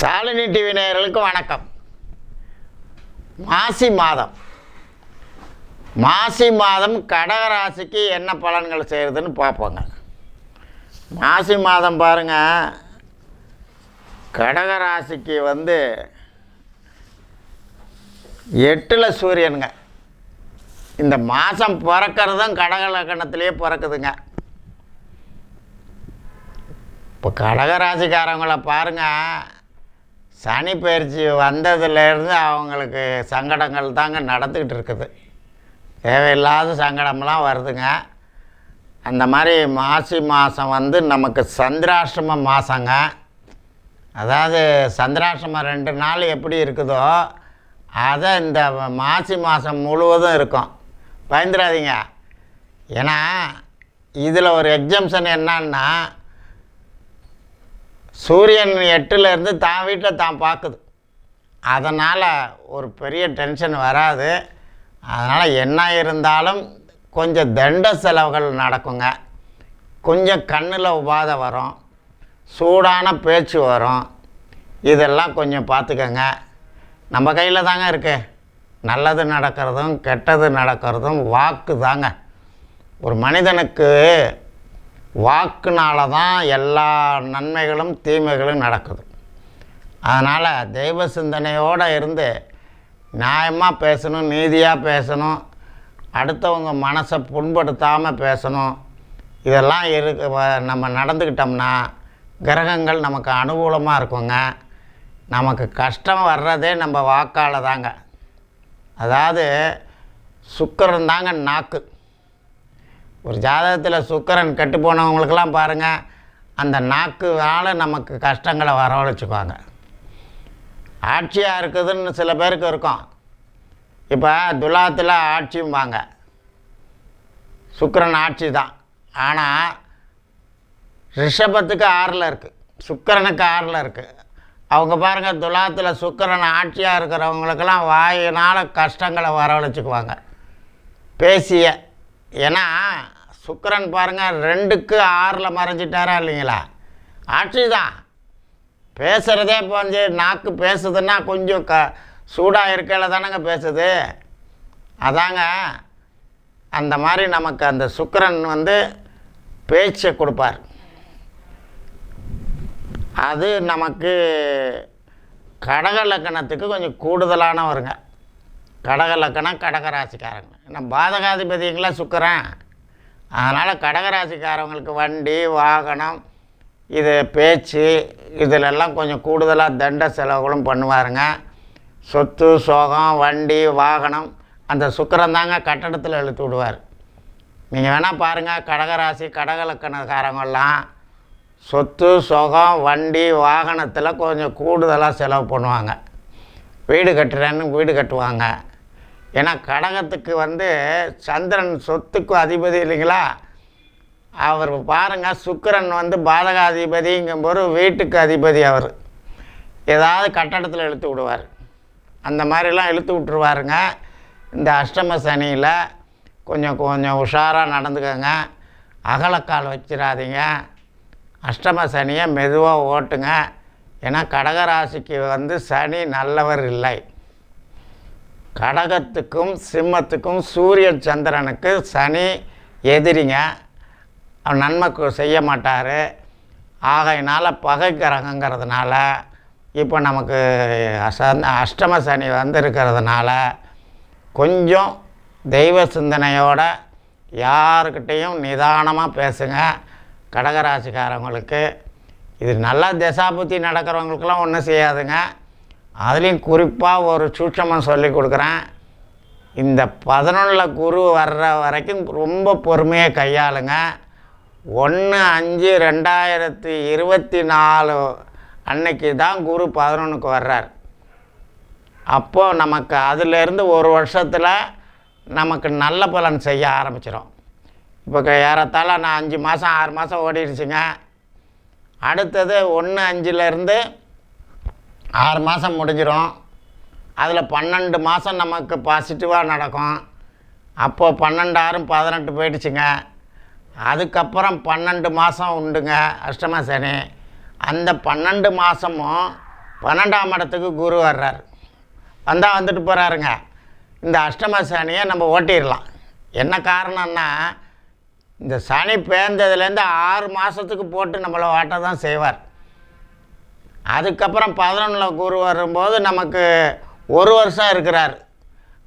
Shalini TV நேயர்களுக்கு வணக்கம். மாசி மாதம். மாசி மாதம் கடகராசிக்கு என்ன பலன்கள் செய்கிறதுன்னு பார்ப்போங்க. மாசி மாதம் பாருங்க. கடகராசிக்கு வந்து எட்டில் சூரியனுங்க. இந்த மாதம் பிறக்கிறதும் கடக லக்கணத்திலே பிறக்குதுங்க. இப்போ கடகராசிக்காரங்களை பாருங்கள் சனி பயிற்சி வந்ததுலேருந்து அவங்களுக்கு சங்கடங்கள் தாங்க நடந்துக்கிட்டு இருக்குது. தேவையில்லாத சங்கடம்லாம் வருதுங்க. அந்த மாதிரி மாசி மாதம் வந்து நமக்கு சந்திராஷ்டம மாதங்க அதாவது சந்திராஷ்டமம் ரெண்டு நாள் எப்படி இருக்குதோ அதை இந்த மாசி மாதம் முழுவதும் இருக்கும். பயந்துடாதீங்க. ஏன்னா இதில் ஒரு எக்ஸம்ஷன் என்னன்னா சூரியன் எட்டில் இருந்து தான் வீட்டில் தான் பார்க்குது. அதனால் ஒரு பெரிய டென்ஷன் வராது. அதனால் என்ன இருந்தாலும் கொஞ்சம் தண்ட செலவுகள் நடக்குங்க. கொஞ்சம் கண்ணில் உபாதை வரும். சூடான பேச்சு வரும். இதெல்லாம் கொஞ்சம் பார்த்துக்கங்க. நம்ம கையில் தாங்க இருக்கு. நல்லது நடக்கிறதும் கெட்டது நடக்கிறதும் வாக்கு தாங்க. ஒரு மனிதனுக்கு வாக்குனால தான் எல்லா நன்மைகளும் தீமைகளும் நடக்குது. அதனால் தெய்வ சிந்தனையோடு இருந்து நியாயமாக பேசணும் நீதியாக பேசணும் அடுத்தவங்க மனசை புண்படுத்தாமல் பேசணும் இதெல்லாம் இருக்கு வ- நம்ம நடந்துக்கிட்டோம்னா கிரகங்கள் நமக்கு அனுகூலமாக இருக்குங்க. நமக்கு கஷ்டம் வர்றதே நம்ம வாக்கால் தாங்க அதாவது சுக்கரன் தாங்க நாக்கு. ஒரு ஜாதகத்தில் சுக்கரன் கெட்டு போனவங்களுக்கெல்லாம் பாருங்கள் அந்த நாக்குனால் நமக்கு கஷ்டங்களை வரவழைச்சிக்குவாங்க. ஆட்சியாக இருக்குதுன்னு சில பேருக்கு இருக்கும். இப்போ துலாத்தில் ஆட்சியும்பாங்க சுக்கரன் ஆட்சி தான் ஆனால் ரிஷபத்துக்கு ஆறில் இருக்குது சுக்கரனுக்கு ஆறில் இருக்குது அவங்க பாருங்கள் துலாத்தில் சுக்கரன் ஆட்சியாக இருக்கிறவங்களுக்கெல்லாம் வாயினால் கஷ்டங்களை வரவழைச்சிக்குவாங்க. பேசிய ஏன்னா சுக்கரன் பாருங்கள் ரெண்டுக்கு ஆறில் மறைஞ்சிட்டாரா இல்லைங்களா? ஆட்சி தான் பேசுகிறதே இப்போ வந்து நாக்கு பேசுதுன்னா கொஞ்சம் க சூடாக இருக்கையில் தானேங்க பேசுது. அதாங்க அந்த மாதிரி நமக்கு அந்த சுக்கரன் வந்து பேச்சை கொடுப்பார். அது நமக்கு கடக லக்கணத்துக்கு கொஞ்சம் கூடுதலானவருங்க. கடக லக்கணம் கடகராசிக்காரங்க. ஏன்னா பாதகாதிபதிங்களா சுக்கரன். அதனால் கடகராசிக்காரவங்களுக்கு வண்டி வாகனம் இது பேச்சு இதிலெல்லாம் கொஞ்சம் கூடுதலாக தண்ட செலவுகளும் பண்ணுவாருங்க. சொத்து சோகம் வண்டி வாகனம் அந்த சுக்கரன் தாங்க கட்டடத்தில் இழுத்து விடுவார். நீங்கள் வேணால் பாருங்கள் கடகராசி கடகலக்கணக்காரங்கெல்லாம் சொத்து சுகம் வண்டி வாகனத்தில் கொஞ்சம் கூடுதலாக செலவு பண்ணுவாங்க. வீடு கட்டுறேன்னு வீடு கட்டுவாங்க. ஏன்னா கடகத்துக்கு வந்து சந்திரன் சொத்துக்கு அதிபதி இல்லைங்களா? அவர் பாருங்கள் சுக்கிரன் வந்து பாதகாதிபதிங்கும்போது வீட்டுக்கு அதிபதி அவர். ஏதாவது கட்டடத்தில் இழுத்து விடுவார். அந்த மாதிரிலாம் இழுத்து விட்டுருவாருங்க. இந்த அஷ்டம சனியில் கொஞ்சம் கொஞ்சம் உஷாராக நடந்துக்கோங்க. அகலக்கால் வச்சிடாதீங்க அஷ்டம சனியை மெதுவாக ஓட்டுங்க. ஏன்னா கடகராசிக்கு வந்து சனி நல்லவர் இல்லை. கடகத்துக்கும் சிம்மத்துக்கும் சூரிய சந்திரனுக்கு சனி எதிரிங்க. நன்மை செய்ய மாட்டார். ஆகையினால் பகை கிரகங்கிறதுனால இப்போ நமக்கு அச- அஷ்டம சனி வந்திருக்கிறதுனால கொஞ்சம் தெய்வ சிந்தனையோட யாருக்கிட்டேயும் நிதானமாக பேசுங்க. கடகராசிக்காரவங்களுக்கு இது நல்லா தசாபுத்தி நடக்கிறவங்களுக்கெல்லாம் ஒன்றும் செய்யாதுங்க. அதுலேயும் குறிப்பாக ஒரு சூட்சமம் சொல்லி கொடுக்குறேன். இந்த பதினொன்றில் குரு வர்ற வரைக்கும் ரொம்ப பொறுமையாக கையாளுங்க. ஒன்று அஞ்சு ரெண்டாயிரத்தி இருபத்தி நாலு அன்னைக்கு தான் குரு பதினொன்றுக்கு வர்றார். அப்போது நமக்கு அதிலேருந்து ஒரு வருஷத்தில் நமக்கு நல்ல பலன் செய்ய ஆரம்பிச்சிடும் இப்போ ஏறத்தாழ நான் அஞ்சு மாதம் ஆறு மாதம் ஓடிடுச்சுங்க. அடுத்தது ஒன்று அஞ்சுலேருந்து ஆறு மாதம் முடிஞ்சிடும் அதில் பன்னெண்டு மாதம் நமக்கு பாசிட்டிவாக நடக்கும். அப்போது பன்னெண்டு ஆறும் பதினெட்டு போயிடுச்சுங்க. அதுக்கப்புறம் பன்னெண்டு மாதம் உண்டுங்க அஷ்டம சனி. அந்த பன்னெண்டு மாதமும் பன்னெண்டாம் இடத்துக்கு குரு வர்றார். வந்தால் வந்துட்டு போகிறாருங்க இந்த அஷ்டம சனியை நம்ம ஓட்டிடலாம். என்ன காரணம்னா இந்த சனி பேர்ந்ததுலேருந்து ஆறு மாதத்துக்கு போட்டு நம்மளை ஓட்ட தான் செய்வார். அதுக்கப்புறம் பதினொன்றில் குரு வரும்போது நமக்கு ஒரு வருஷம் இருக்கிறார்.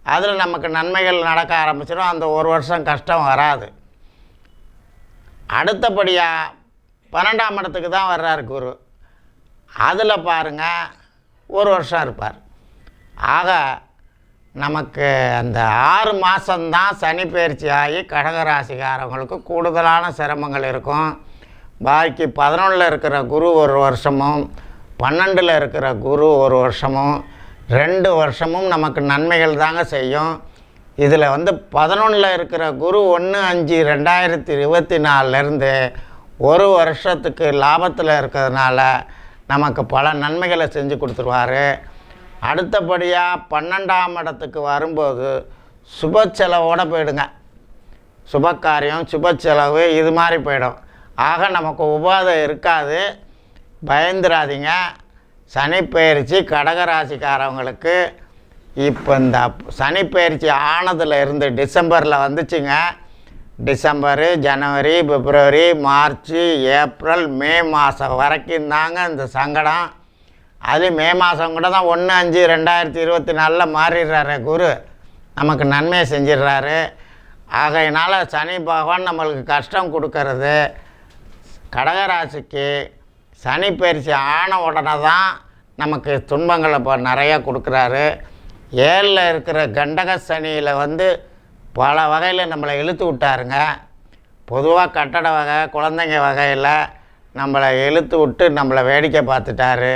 அதில் நமக்கு நன்மைகள் நடக்க ஆரம்பிச்சிடும். அந்த ஒரு வருஷம் கஷ்டம் வராது. அடுத்தபடியாக பன்னெண்டாம் இடத்துக்கு தான் வர்றார் குரு. அதில் பாருங்கள் ஒரு வருஷம் இருப்பார். ஆக நமக்கு அந்த ஆறு மாதம்தான் சனி பயிற்சி ஆகி கடகராசிக்காரவங்களுக்கு கூடுதலான சிரமங்கள் இருக்கும். பாக்கி பதினொன்றில் இருக்கிற குரு ஒரு வருஷமும் பன்னெண்டில் இருக்கிற குரு ஒரு வருஷமும் ரெண்டு வருஷமும் நமக்கு நன்மைகள் தாங்க செய்யும். இதில் வந்து பதினொன்றில் இருக்கிற குரு ஒன்று அஞ்சு ரெண்டாயிரத்தி இருபத்தி நாலுலேருந்து ஒரு வருஷத்துக்கு லாபத்தில் இருக்கிறதுனால நமக்கு பல நன்மைகளை செஞ்சு கொடுத்துருவாரு. அடுத்தபடியாக பன்னெண்டாம் இடத்துக்கு வரும்போது சுப செலவோடு போயிடுங்க. சுபகாரியம் சுப செலவு இது மாதிரி போயிடும். ஆக நமக்கு உபாதை இருக்காது. பயந்துராதீங்க. சனிப்பயிற்சி கடகராசிக்காரவங்களுக்கு இப்போ இந்த சனிப்பயிற்சி ஆனதில் இருந்து டிசம்பரில் வந்துச்சுங்க. டிசம்பரு ஜனவரி பிப்ரவரி மார்ச் ஏப்ரல் மே மாதம் வரைக்கும் தாங்க இந்த சங்கடம். அது மே மாதம் கூட தான் ஒன்று அஞ்சு ரெண்டாயிரத்தி இருபத்தி நாலில் மாறிடுறாரு குரு. நமக்கு நன்மையை செஞ்சிடுறாரு. ஆகையினால சனி பகவான் நம்மளுக்கு கஷ்டம் கொடுக்கறது. கடகராசிக்கு சனி பயிற்சி ஆன உடனே தான் நமக்கு துன்பங்களை இப்போ நிறையா கொடுக்குறாரு. ஏழில் இருக்கிற கண்டக சனியில் வந்து பல வகையில் நம்மளை இழுத்து விட்டாருங்க. பொதுவாக கட்டட வகை குழந்தைங்க வகையில் நம்மளை இழுத்து விட்டு நம்மளை வேடிக்கை பார்த்துட்டாரு.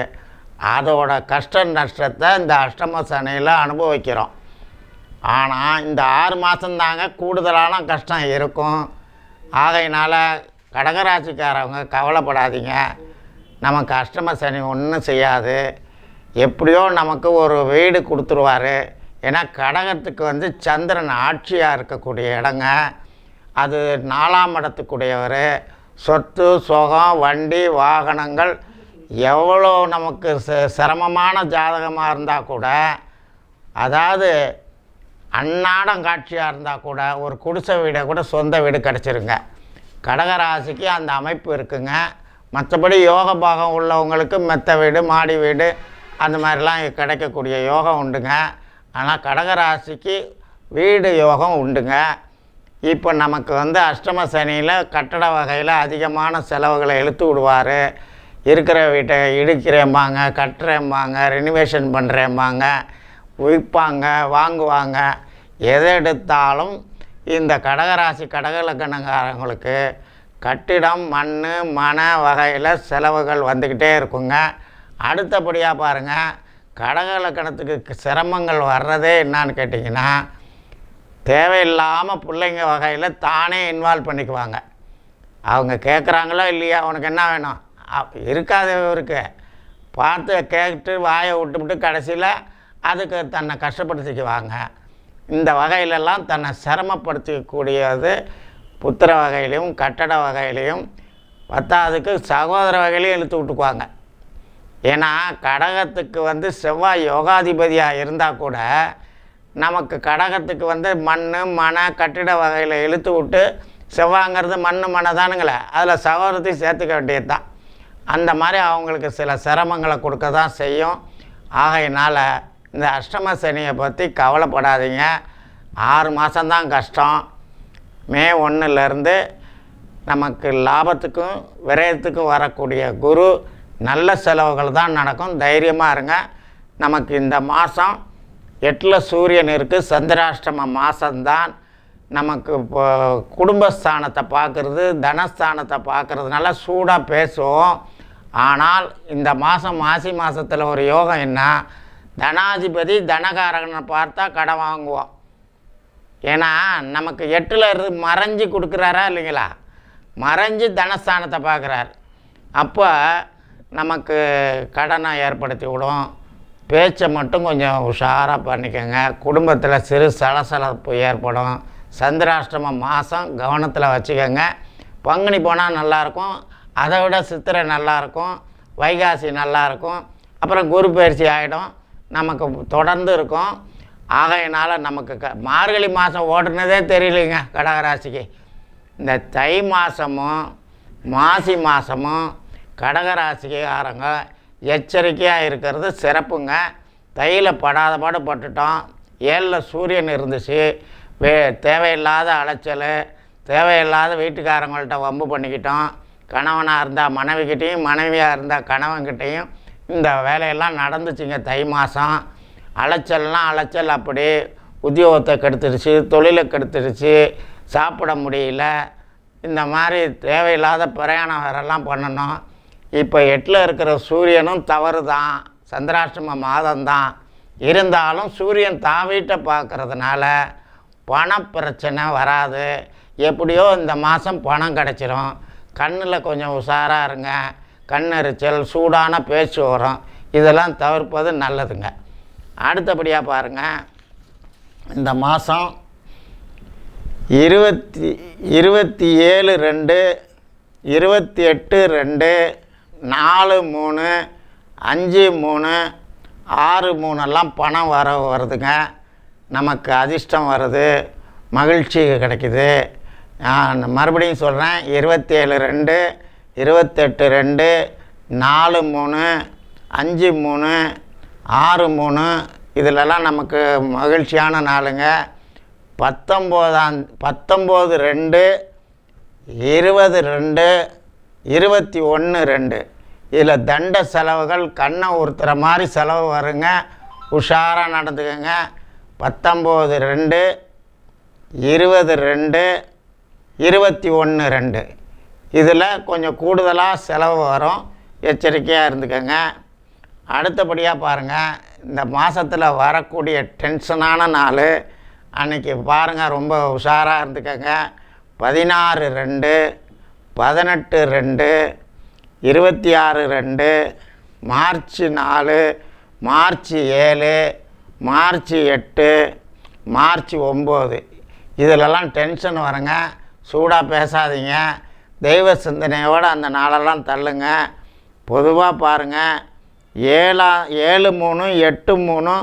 அதோட கஷ்ட நஷ்டத்தை இந்த அஷ்டம சனியில் அனுபவிக்கிறோம். ஆனால் இந்த ஆறு மாதந்தாங்க கூடுதலான கஷ்டம் இருக்கும். ஆகையினால் கடகராசிக்காரவங்க கவலைப்படாதீங்க. நம்ம கஸ்டமர் சனி ஒன்றும் செய்யாது. எப்படியோ நமக்கு ஒரு வீடு கொடுத்துருவாரு. ஏன்னா கடகத்துக்கு வந்து சந்திரன் ஆட்சியாக இருக்கக்கூடிய இடங்க. அது நாலாம் இடத்துக்குடையவர். சொத்து சுகம் வண்டி வாகனங்கள் எவ்வளோ நமக்கு ச- சிரமமான ஜாதகமாக இருந்தால் கூட அதாவது அன்னாடம் காட்சியாக இருந்தால் கூட ஒரு குடிசை வீடை கூட சொந்த வீடு கிடச்சிருங்க. கடகராசிக்கு அந்த அமைப்பு இருக்குங்க. மற்றபடி யோக பாகம் உள்ளவங்களுக்கு மெத்த வீடு மாடி வீடு அந்த மாதிரிலாம் கிடைக்கக்கூடிய யோகம் உண்டுங்க. ஆனால் கடகராசிக்கு வீடு யோகம் உண்டுங்க. இப்போ நமக்கு வந்து அஷ்டம சனியில் கட்டட வகையில் அதிகமான செலவுகளை இழுத்து விடுவார். இருக்கிற வீட்டை இடிக்கிறேம்பாங்க கட்டுறேம்பாங்க ரெனிவேஷன் பண்ணுறேம்பாங்க விற்பாங்க வாங்குவாங்க. எதை எடுத்தாலும் இந்த கடகராசி கடகலக்கணக்காரங்களுக்கு கட்டிடம் மண் மன வகையில் செலவுகள் வந்துக்கிட்டே இருக்குங்க. அடுத்தபடியாக பாருங்கள் கடகலக்கணத்துக்கு சிரமங்கள் வர்றதே என்னான்னு கேட்டிங்கன்னா தேவையில்லாமல் பிள்ளைங்க வகையில் தானே இன்வால்வ் பண்ணிக்குவாங்க. அவங்க கேட்குறாங்களோ இல்லையா உனக்கு என்ன வேணும்? அப்- இருக்காது இவருக்கு. பார்த்து கேட்டு வாயை விட்டுவிட்டு கடைசியில் அதுக்கு தன்னை கஷ்டப்படுத்திக்குவாங்க. இந்த வகையிலெல்லாம் தன்னை சிரமப்படுத்திக்கூடியது புத்திர வகையிலையும் கட்டட வகையிலையும் பத்தாவதுக்கு சகோதர வகையிலையும் இழுத்து விட்டுக்குவாங்க. ஏன்னா கடகத்துக்கு வந்து செவ்வாய் யோகாதிபதியாக இருந்தால் கூட நமக்கு கடகத்துக்கு வந்து மண் மன கட்டிட வகையில் இழுத்து விட்டு செவ்வாங்கிறது மண் மனை தானுங்களே அதில் சகோதரத்தையும் சேர்த்துக்க வேண்டியது தான் அந்த மாதிரி அவங்களுக்கு சில சிரமங்களை கொடுக்க தான் செய்யும். ஆகையினால் இந்த அஷ்டம சனியை பற்றி கவலைப்படாதீங்க. ஆறு மாதம்தான் கஷ்டம். மே ஒன்றுலேருந்து நமக்கு லாபத்துக்கும் விரயத்துக்கும் வரக்கூடிய குரு நல்ல செலவுகள் தான் நடக்கும். தைரியமாக இருங்க. நமக்கு இந்த மாதம் எட்டில் சூரியன் இருக்குது சந்திராஷ்டம மாதம்தான் நமக்கு இப்போ குடும்பஸ்தானத்தை பார்க்குறது தனஸ்தானத்தை பார்க்குறதுனால சூடாக பேசுவோம். ஆனால் இந்த மாதம் மாசி மாதத்தில் ஒரு யோகம் என்ன? தனாதிபதி தனகாரகனை பார்த்தா கடன் வாங்குவோம் ஏன்னா நமக்கு எட்டில் இருந்து மறைஞ்சு கொடுக்குறாரா இல்லைங்களா? மறைஞ்சு தனஸ்தானத்தை பார்க்குறாரு. அப்போ நமக்கு கடனை ஏற்படுத்தி விடும். பேச்சை மட்டும் கொஞ்சம் உஷாராக பண்ணிக்கோங்க. குடும்பத்தில் சிறு சலசலப்பு ஏற்படும். சந்திராஷ்டம மாதம் கவனத்தில் வச்சுக்கோங்க. பங்குனி போனால் நல்லாயிருக்கும். அதை விட சித்திரை நல்லாயிருக்கும். வைகாசி நல்லாயிருக்கும். அப்புறம் குரு பயிற்சி ஆகிடும் நமக்கு தொடர்ந்து இருக்கும். ஆகையினால் நமக்கு க மார்கழி மாதம் ஓடுனதே தெரியலைங்க கடகராசிக்கு. இந்த தை மாதமும் மாசி மாதமும் கடகராசிக்காரங்க எச்சரிக்கையாக இருக்கிறது சிறப்புங்க. தையில் படாத பாடு பட்டுட்டோம். ஏழில் சூரியன் இருந்துச்சு. வே தேவையில்லாத அலைச்சல் தேவையில்லாத வீட்டுக்காரங்கள்ட்ட வம்பு பண்ணிக்கிட்டோம். கணவனாக இருந்தால் மனைவிக்கிட்டேயும் மனைவியாக இருந்தால் கணவன்கிட்டேயும் இந்த வேலையெல்லாம் நடந்துச்சுங்க தை மாதம் அலைச்சல்லாம் அலைச்சல் அப்படி உத்தியோகத்தை கெடுத்துருச்சு தொழிலை கெடுத்துருச்சு சாப்பிட முடியல. இந்த மாதிரி தேவையில்லாத பிரயாணம் வேறெல்லாம் பண்ணணும். இப்போ எட்டில் இருக்கிற சூரியனும் தவறு தான் சந்திராஷ்டம மாதம்தான். இருந்தாலும் சூரியன் தான் பார்க்குறதுனால பார்க்கறதுனால பண பிரச்சனை வராது. எப்படியோ இந்த மாதம் பணம் கிடச்சிரும். கண்ணில் கொஞ்சம் உஷாராக இருங்க. கண்ணெரிச்சல் சூடான பேச்சு வரும். இதெல்லாம் தவிர்ப்பது நல்லதுங்க. அடுத்தபடியாக பாருங்கள் இந்த மாதம் இருபத்தி இருபத்தி ஏழு ரெண்டு இருபத்தி எட்டு ரெண்டு நாலு மூணு அஞ்சு மூணு ஆறு மூணெல்லாம் பணம் வர வருதுங்க. நமக்கு அதிர்ஷ்டம் வருது. மகிழ்ச்சி கிடைக்குது. நான் மறுபடியும் சொல்கிறேன் இருபத்தி ஏழு ரெண்டு இருபத்தெட்டு ரெண்டு நாலு மூணு அஞ்சு மூணு ஆறு மூணு இதிலெல்லாம் நமக்கு மகிழ்ச்சியான நாளுங்க. பத்தொம்போதாம் பத்தொம்போது ரெண்டு இருபது ரெண்டு இருபத்தி ஒன்று ரெண்டு. இதில் தண்ட செலவுகள் கண்ணை உறுத்துற மாதிரி செலவு வருங்க. உஷாராக நடந்துக்கோங்க. பத்தொம்போது ரெண்டு இருபது ரெண்டு இருபத்தி ஒன்று ரெண்டு. இதில் கொஞ்சம் கூடுதலாக செலவு வரும். எச்சரிக்கையாக இருந்துக்கோங்க. அடுத்தபடியாக பாருங்கள் இந்த மாதத்தில் வரக்கூடிய டென்ஷனான நாள் அன்றைக்கி பாருங்கள் ரொம்ப உஷாராக இருந்துக்கங்க. பதினாறு ரெண்டு பதினெட்டு ரெண்டு இருபத்தி ஆறு ரெண்டு மார்ச் நாலு மார்ச் ஏழு மார்ச் எட்டு மார்ச் ஒம்பது. இதிலெல்லாம் டென்ஷன் வருங்க. சூடாக பேசாதீங்க. தெய்வ சிந்தனையோடு அந்த நாளெல்லாம் தள்ளுங்க. பொதுவாக பாருங்கள் ஏழா ஏழு மூணு எட்டு மூணு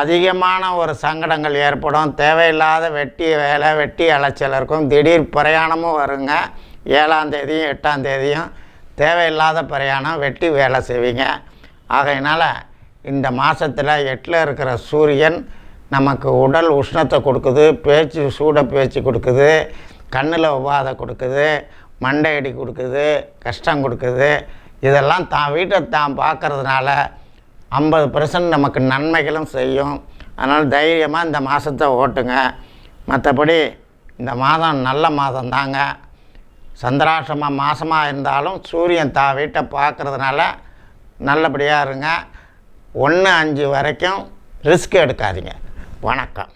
அதிகமான ஒரு சங்கடங்கள் ஏற்படும். தேவையில்லாத வெட்டி வேலை வெட்டி அலைச்சல் இருக்கும். திடீர் பிரயாணமும் வருங்க. ஏழாம் தேதியும் எட்டாம் தேதியும் தேவையில்லாத பிரயாணம் வெட்டி வேலை செய்வீங்க. ஆகையினால் இந்த மாதத்தில் எட்டில் இருக்கிற சூரியன் நமக்கு உடல் உஷ்ணத்தை கொடுக்குது பேச்சு சூட பேச்சு கொடுக்குது கண்ணில் உபாதை கொடுக்குது மண்டையடி கொடுக்குது கஷ்டம் கொடுக்குது இதெல்லாம் தான் வீட்டை தான் பார்க்குறதுனால ஐம்பது பர்சன்ட் நமக்கு நன்மைகளும் செய்யும். அதனால் தைரியமாக இந்த மாதத்தை ஓட்டுங்க. மற்றபடி இந்த மாதம் நல்ல மாதம் தாங்க. சந்திராசிரமம் மாதமாக இருந்தாலும் சூரியன் தா வீட்டை பார்க்குறதுனால நல்லபடியாக இருங்க. ஒன்று அஞ்சு வரைக்கும் ரிஸ்க் எடுக்காதீங்க. வணக்கம்.